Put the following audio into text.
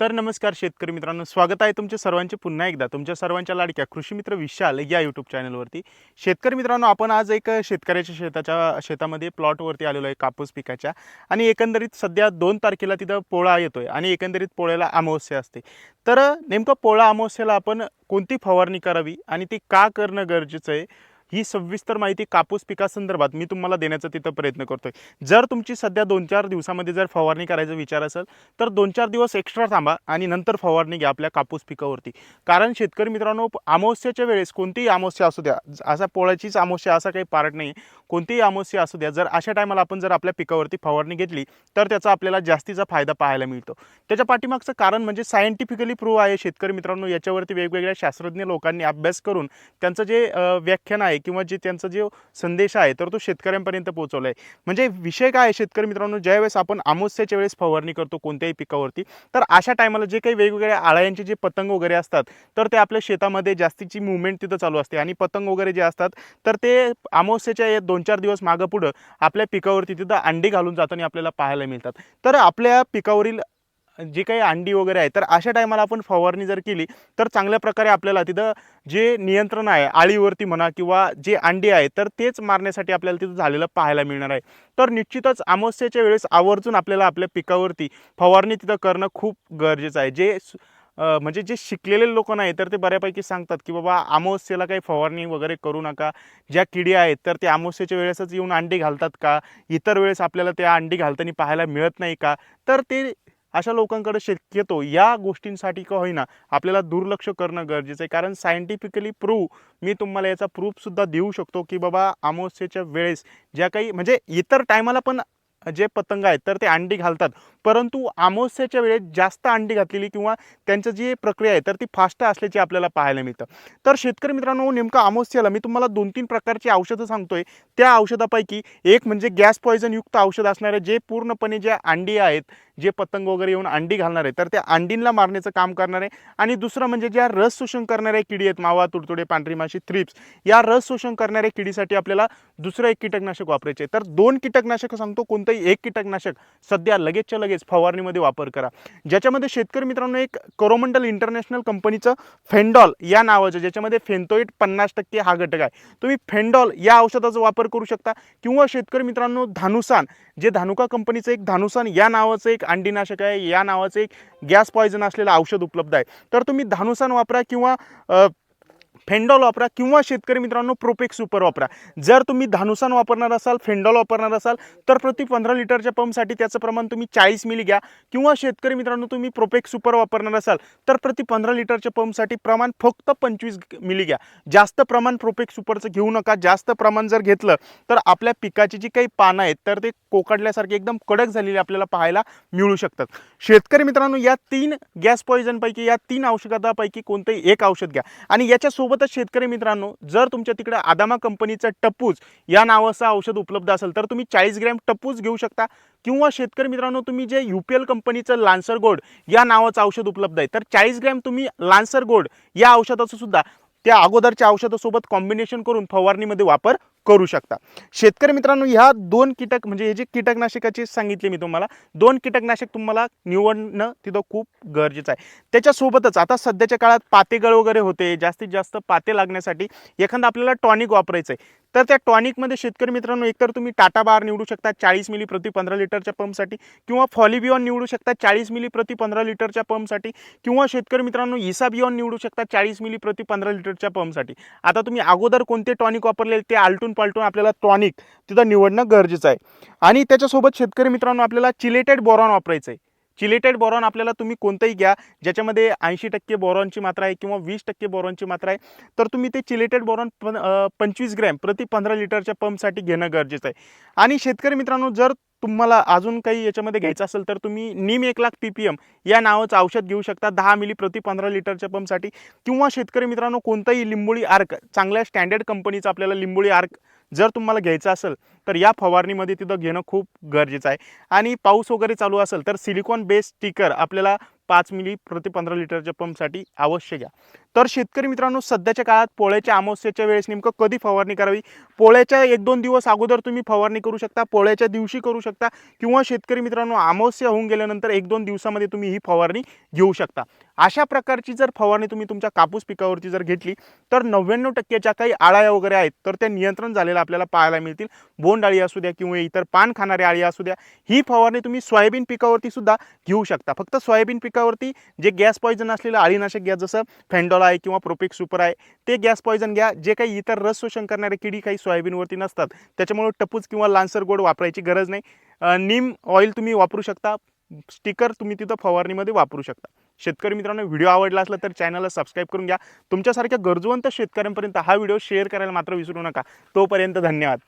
तर नमस्कार शेतकरी मित्रांनो स्वागत आहे तुमचे सर्वांचे पुन्हा एकदा. तुमच्या सर्वांच्या लाडक्या कृषी मित्र विशाल या यूट्यूब चॅनलवरती शेतकरी मित्रांनो आपण आज एक शेतकऱ्याच्या शेताच्या शेतामध्ये प्लॉटवरती आलेलो आहे कापूस पिकाच्या. आणि एकंदरीत सध्या दोन तारखेला तिथं पोळा येतोय आणि एकंदरीत पोळ्याला अमावस्या असते. तर नेमकं पोळा अमावस्याला आपण कोणती फवारणी करावी आणि ती का करणं गरजेचं आहे? ही सविस्तर माहिती कापूस पिकासंदर्भात मी तुम्हाला देण्याचा तिथं प्रयत्न करतोय. जर तुमची सध्या दोन चार दिवसामध्ये जर फवारणी करायचा विचार असेल तर दोन चार दिवस एक्स्ट्रा थांबा आणि नंतर फवारणी घ्या आपल्या कापूस पिकावरती. कारण शेतकरी मित्रांनो अमावस्याच्या वेळेस कोणतीही अमावस्या असू द्या असा पोळ्याचीच अमावस्या असा काही पार्ट नाही कोणतीही अमावस्या असू द्या जर अशा टायमाला आपण जर आपल्या पिकावरती फवारणी घेतली तर त्याचा आपल्याला जास्तीचा फायदा पाहायला मिळतो. त्याच्या पाठीमागचं कारण म्हणजे सायंटिफिकली प्रूव्ह आहे शेतकरी मित्रांनो याच्यावरती वेगवेगळ्या शास्त्रज्ञ लोकांनी अभ्यास करून त्यांचं जे व्याख्यान आहे किंवा जे त्यांचा जो संदेश आहे तर तो शेतकऱ्यांपर्यंत पोहोचवला आहे म्हणजे विषय काय आहे शेतकरी मित्रांनो? ज्यावेळेस आपण अमावस्याच्या वेळेस फवारणी करतो कोणत्याही पिकावरती तर अशा टायमाला जे काही वेगवेगळ्या आळ्यांचे जे पतंग वगैरे असतात तर ते आपल्या शेतामध्ये जास्तीची मुवमेंट तिथं चालू असते. आणि पतंग वगैरे जे असतात तर ते अमावस्याच्या या दोन चार दिवस मागं पुढं आपल्या पिकावरती तिथं अंडी घालून जाताना आपल्याला पाहायला मिळतात. तर आपल्या पिकावरील जी काही अंडी वगैरे आहे तर अशा टायमाला आपण फवारणी जर केली तर चांगल्या प्रकारे आपल्याला तिथं जे नियंत्रण आहे आळीवरती म्हणा किंवा जे अंडी आहे तर तेच मारण्यासाठी आपल्याला तिथं झालेलं पाहायला मिळणार आहे. तर निश्चितच अमावस्याच्या वेळेस आवर्जून आपल्याला आपल्या पिकावरती फवारणी तिथं करणं खूप गरजेचं आहे. जे म्हणजे जे शिकलेले लोक नाही तर ते बऱ्यापैकी सांगतात की बाबा अमावस्येला काही फवारणी वगैरे करू नका. ज्या किडी आहेत तर ते अमावस्येच्या वेळेसच येऊन अंडी घालतात का? इतर वेळेस आपल्याला त्या अंडी घालताना पाहायला मिळत नाही का? तर ते अशा लोकांकडे शक्यतो या गोष्टींसाठी का होईना आपल्याला दुर्लक्ष करणं गरजेचं आहे. कारण सायंटिफिकली प्रूव्ह मी तुम्हाला याचा प्रूफसुद्धा देऊ शकतो की बाबा अमावस्येच्या वेळेस ज्या काही म्हणजे इतर टायमाला पण जे पतंग आहेत तर ते अंडी घालतात. परंतु आमोस्याच्या वेळेत जास्त अंडी घातलेली किंवा त्यांचं जी प्रक्रिया आहे तर ती फास्ट असल्याची आपल्याला पाहायला मिळतं. तर शेतकरी मित्रांनो नेमकं अमावस्येला मी तुम्हाला दोन तीन प्रकारची औषधं सांगतोय. त्या औषधापैकी एक म्हणजे गॅस पॉयझनयुक्त औषध असणारे जे पूर्णपणे जे अंडी आहेत जे पतंग वगैरे येऊन अंडी घालणार आहे तर त्या अंडींना मारण्याचं काम करणार आहे आणि दुसरं म्हणजे ज्या रस शोषण करणाऱ्या किडी आहेत मावा तुडतुडे पांढरी माशी थ्रिप्स या रस शोषण करणाऱ्या किडीसाठी आपल्याला दुसरं एक कीटकनाशक वापरायचे तर दोन कीटकनाशक सांगतो कोणतंही एक कीटकनाशक सध्या लगेचच्या लगेच फवारणीमध्ये वापर करा. ज्याच्यामध्ये शेतकरी मित्रांनो एक कोरोमंडल इंटरनॅशनल कंपनीचं फेंडॉल या नावाचं ज्याच्यामध्ये फेंतोईट पन्नास टक्के हा घटक आहे. तुम्ही फेंडॉल या औषधाचा वापर करू शकता किंवा शेतकरी मित्रांनो धानुसान जे धानुका कंपनीचं एक धानुसान या नावाचं एक अंडीनाशक आहे या नावाचं एक गॅस पॉयझन असलेलं औषध उपलब्ध आहे. तर तुम्ही धानुसान वापरा किंवा फेंडॉल वापरा किंवा शेतकरी मित्रांनो प्रोपेक सुपर वापरा. जर तुम्ही धानुसान वापरणार असाल फेंडॉल वापरणार असाल तर प्रति पंधरा लिटरच्या पंपसाठी त्याचं प्रमाण तुम्ही चाळीस मिली घ्या. किंवा शेतकरी मित्रांनो तुम्ही प्रोपेक सुपर वापरणार असाल तर प्रति पंधरा लिटरच्या पंपसाठी प्रमाण फक्त पंचवीस मिली घ्या. जास्त प्रमाण प्रोपेक सुपरचं घेऊ नका. जास्त प्रमाण जर घेतलं तर आपल्या पिकाची जी काही पानं आहेत तर ते कोकडल्यासारखे एकदम कडक झालेले आपल्याला पाहायला मिळू शकतात. शेतकरी मित्रांनो या तीन गॅस पॉयझनपैकी या तीन औषधापैकी कोणतंही एक औषध घ्या. आणि याच्यासोबत याच्यासोबतच शेतकरी मित्रांनो जर तुमच्या तिकडे आदामा कंपनीचं टप्पूज या नावाचं औषध उपलब्ध असेल तर तुम्ही चाळीस ग्रॅम टप्पूज घेऊ शकता. किंवा शेतकरी मित्रांनो तुम्ही जे यू पी एल कंपनीचं लान्सर गोल्ड या नावाचं औषध उपलब्ध आहे तर चाळीस ग्रॅम तुम्ही लान्सर गोल्ड या औषधाचं सुद्धा त्या अगोदरच्या औषधासोबत कॉम्बिनेशन करून फवारणीमध्ये वापर करू शकता. शेतकरी मित्रांनो ह्या दोन कीटक म्हणजे हे जे कीटकनाशकाचे सांगितले मी तुम्हाला दोन कीटकनाशक तुम्हाला निवडणं तिथं खूप गरजेचं आहे. त्याच्यासोबतच आता सध्याच्या काळात पातेगळ वगैरे होते जास्तीत जास्त पाते लागण्यासाठी एखादं आपल्याला टॉनिक वापरायचं आहे तर त्या टॉनिकमध्ये शेतकरी मित्रांनो एकतर तुम्ही टाटा बार निवडू शकता चाळीस मिली प्रति पंधरा लिटरच्या पंपसाठी किंवा फॉलिबिऑन निवडू शकता चाळीस मिली प्रति पंधरा लिटरच्या पंपसाठी किंवा शेतकरी मित्रांनो इसाबिऑन निवडू शकता चाळीस मिली प्रति पंधरा लिटरच्या पंपसाठी. आता तुम्ही अगोदर कोणते टॉनिक वापरले ते आलटून पालटून आपल्याला टॉनिक तिथं निवडणं गरजेचं आहे. आणि त्याच्यासोबत शेतकरी मित्रांनो आपल्याला चिलेटेड बोरॉन वापरायचं आहे चिलेटेड बोरॉन आपल्याला तुम्ही कोणतंही घ्या ज्याच्यामध्ये ऐंशी टक्के बोरॉनची मात्रा आहे किंवा वीस टक्के बोरॉनची मात्रा आहे तर तुम्ही ते चिलेटेड बोरॉन पण पंचवीस ग्रॅम प्रति पंधरा लिटरच्या पंपसाठी घेणं गरजेचं आहे. आणि शेतकरी मित्रांनो जर तुम्हाला अजून काही याच्यामध्ये घ्यायचं असेल तर तुम्ही निम एक लाख पी पी एम या नावाचं औषध घेऊ शकता दहा मिली प्रति पंधरा लिटरच्या पंपसाठी. किंवा शेतकरी मित्रांनो कोणताही लिंबोळी आर्क चांगल्या स्टँडर्ड कंपनीचं आपल्याला लिंबोळी आर्क जर तुम्हाला घ्यायचं असेल तर या फवारणीमध्ये तिथं घेणं खूप गरजेचं आहे. आणि पाऊस वगैरे चालू असेल तर सिलिकॉन बेस स्टिकर आपल्याला पाच मिली प्रति पंधरा लिटरच्या पंपसाठी अवश्य घ्या. तर शेतकरी मित्रांनो सध्याच्या काळात पोळ्याच्या अमावस्याच्या वेळेस नेमकं कधी फवारणी करावी? पोळ्याच्या एक दोन दिवस अगोदर तुम्ही फवारणी करू शकता पोळ्याच्या दिवशी करू शकता किंवा शेतकरी मित्रांनो अमावस्या होऊन गेल्यानंतर एक दोन दिवसामध्ये तुम्ही ही फवारणी घेऊ शकता. अशा प्रकारची जर फवारणी तुम्ही तुमच्या कापूस पिकावरती जर घेतली तर नव्याण्णव टक्क्याच्या काही आळ्या वगैरे आहेत तर त्या नियंत्रण झालेल्या आपल्याला पाहायला मिळतील. बोंडअळी असू द्या किंवा इतर पान खाणारे आळी असू द्या ही फवारणी तुम्ही सोयाबीन पिकावरती सुद्धा घेऊ शकता. फक्त सोयाबीन पिकावरती जे गॅस पॉयझन असलेलं अळीनाशक घ्या जसं फेंडॉल आहे किंवा प्रोपिक सुपर आहे ते गॅस पॉयझन घ्या. जे काही इतर रस शोषण करणारे किडी काही सोयाबीनवरती नसतात त्याच्यामुळे टपूस किंवा लान्सर गोड वापरायची गरज नाही. नीम ऑइल तुम्ही वापरू शकता स्टिकर तुम्ही तिथं फवारणीमध्ये वापरू शकता. शेतकरी मित्रांनो व्हिडिओ आवडला असला तर चॅनलला सबस्क्राईब करून घ्या. तुमच्यासारख्या गरजवंत शेतकऱ्यांपर्यंत हा व्हिडिओ शेअर करायला मात्र विसरू नका. तोपर्यंत धन्यवाद.